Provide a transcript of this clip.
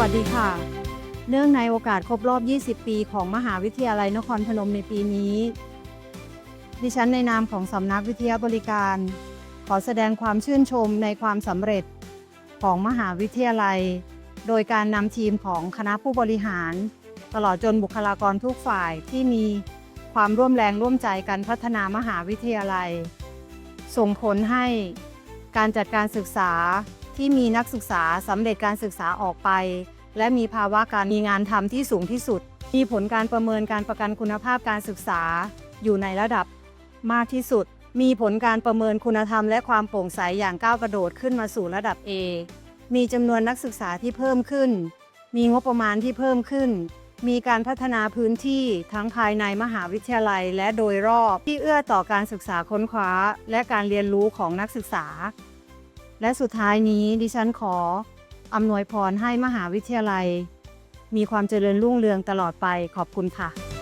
วัสดีค่ะ เนื่องในโอกาสครบรอบ 20 ปีของมหาวิทยาลัยนครพนมในปีนี้ ดิฉันในนามของสำนักวิทยาบริการ ขอแสดงความชื่นชมในความสำเร็จของมหาวิทยาลัย โดยการนำทีมของคณะผู้บริหาร ตลอดจนบุคลากรทุกฝ่ายที่มีความร่วมแรงร่วมใจกันพัฒนามหาวิทยาลัย ส่งผลให้การจัดการศึกษา ที่มีนักศึกษาสำเร็จการศึกษาออกไป และมีภาวะการมีงานทำที่สูงที่สุด มีผลการประเมินการประกันคุณภาพการศึกษา อยู่ในระดับมากที่สุด มีผลการประเมินคุณธรรมและความโปร่งใสอย่างก้าวกระโดดขึ้นมาสู่ระดับ A มีจำนวนนักศึกษาที่เพิ่มขึ้น มีงบประมาณที่เพิ่มขึ้น มีการพัฒนาพื้นที่ทั้งภายในมหาวิทยาลัยและโดยรอบที่เอื้อต่อการศึกษาค้นคว้า และการเรียนรู้ของนักศึกษา และสุดท้ายนี้ดิฉันขออำนวยพรให้มหาวิทยาลัย มีความเจริญรุ่งเรืองตลอดไปขอบคุณค่ะ